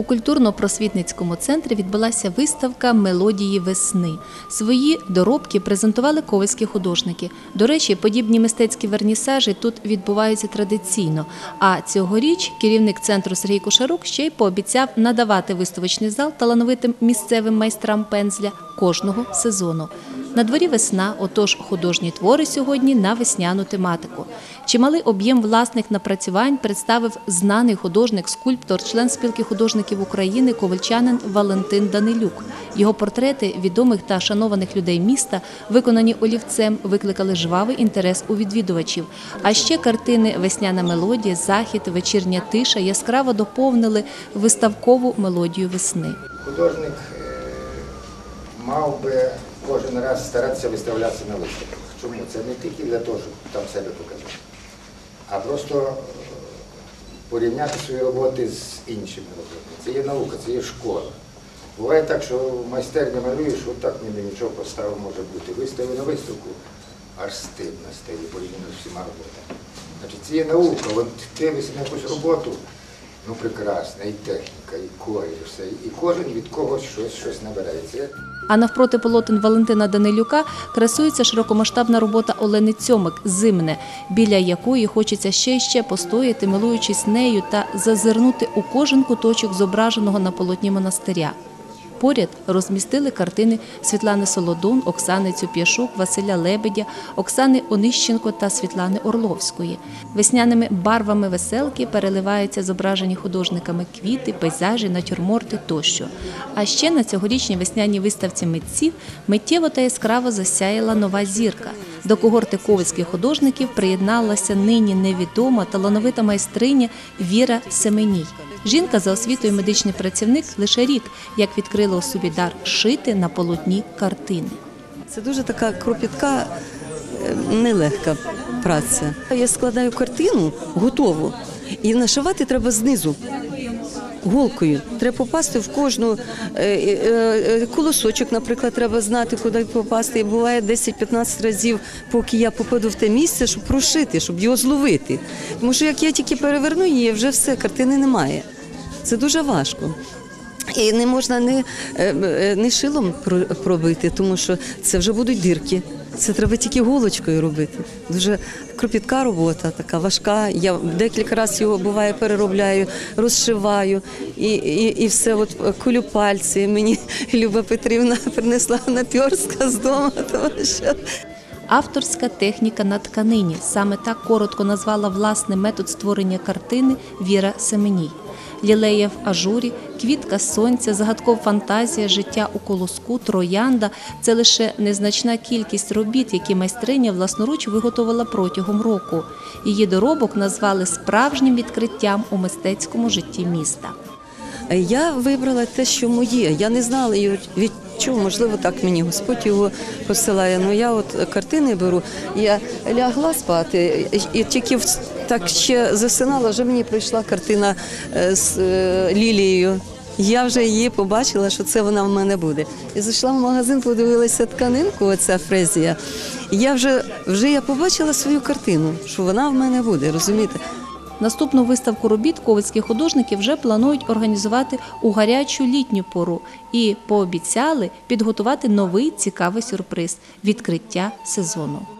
У культурно-просвітницькому центрі відбулася виставка Мелодії весни. Свої доробки презентували ковальські художники. До речі, подібні мистецькі вернісажі тут відбуваються традиційно. А цьогоріч керівник центру Сергій Кушарук ще й пообіцяв надавати виставочний зал талановитим місцевим майстрам пензля кожного сезону. На дворі весна, отож художні твори сьогодні на весняну тематику. Чималий об'єм власних напрацювань представив знаний художник, скульптор, член спілки художників України, ковальчанин Валентин Данилюк. Його портрети відомих та шанованих людей міста, виконані олівцем, викликали жвавий інтерес у відвідувачів. А ще картини Весняна мелодія, захід, вечірня тиша яскраво доповнили виставкову мелодію весни. Художник е, мав би кожен раз старатися виставлятися на виставках. Чому? Це не тільки для того, щоб там себе показати, а просто е, порівняти свої роботи з іншими роботами. Це є наука, це є школа. Буває так, що в майстерні малюєш, отак ніби нічого поставив може бути. Виставив на виставку, аж стидно стає порівняно з всіма роботами. Значить, це є наука. От на якусь роботу, ну прекрасна, і техніка, і колір, все. І кожен від когось щось, щось набирається. А навпроти полотен Валентина Данилюка красується широкомасштабна робота Олени Цьомик Зимне, біля якої хочеться ще й ще постояти, милуючись нею та зазирнути у кожен куточок зображеного на полотні монастиря. Поряд розмістили картини Світлани Солодун, Оксани Цюп'яшук, Василя Лебедя, Оксани Онищенко та Світлани Орловської. Весняними барвами веселки переливаються зображені художниками квіти, пейзажі, натюрморти тощо. А ще на цьогорічній весняній виставці митців миттєво та яскраво засяяла нова зірка. До когорти ковальських художників приєдналася нині невідома талановита майстриня Віра Семеній. Жінка за освітою медичний працівник лише рік, як відкрила у собі дар шити на полотні картини. Це дуже така кропітка, е, нелегка праця. Я складаю картину готову, і нашивати треба знизу. Голкою треба попасти в кожну е, е, е, колосочок, наприклад, треба знати, куди попасти. І буває 10-15 разів, поки я попаду в те місце, щоб прошити, щоб його зловити. Тому що як я тільки переверну її, вже все, картини немає. Це дуже важко. І не можна не, не шилом про- пробити, тому що це вже будуть дірки. Це треба тільки голочкою робити. Дуже кропітка робота, така важка. Я декілька разів його буває переробляю, розшиваю і, і, і все от кулю пальці. Мені Люба Петрівна принесла наперстка з дому, тому що Авторська техніка на тканині саме так коротко назвала власний метод створення картини Віра Семеній. Лілея в ажурі, квітка сонця, загадкова фантазія, життя у колоску, троянда це лише незначна кількість робіт, які майстриня власноруч виготовила протягом року. Її доробок назвали справжнім відкриттям у мистецькому житті міста. Я вибрала те, що моє. Я не знала від чого, можливо, так мені Господь його посилає. Ну я от картини беру, я лягла спати, і тільки так ще засинала, вже мені прийшла картина е, з е, лілією. Я вже її побачила, що це вона в мене буде. І зайшла в магазин, подивилася тканинку, оця фрезія. Я вже, вже я побачила свою картину, що вона в мене буде, розумієте? Наступну виставку робіт ковицькі художники вже планують організувати у гарячу літню пору і пообіцяли підготувати новий цікавий сюрприз відкриття сезону.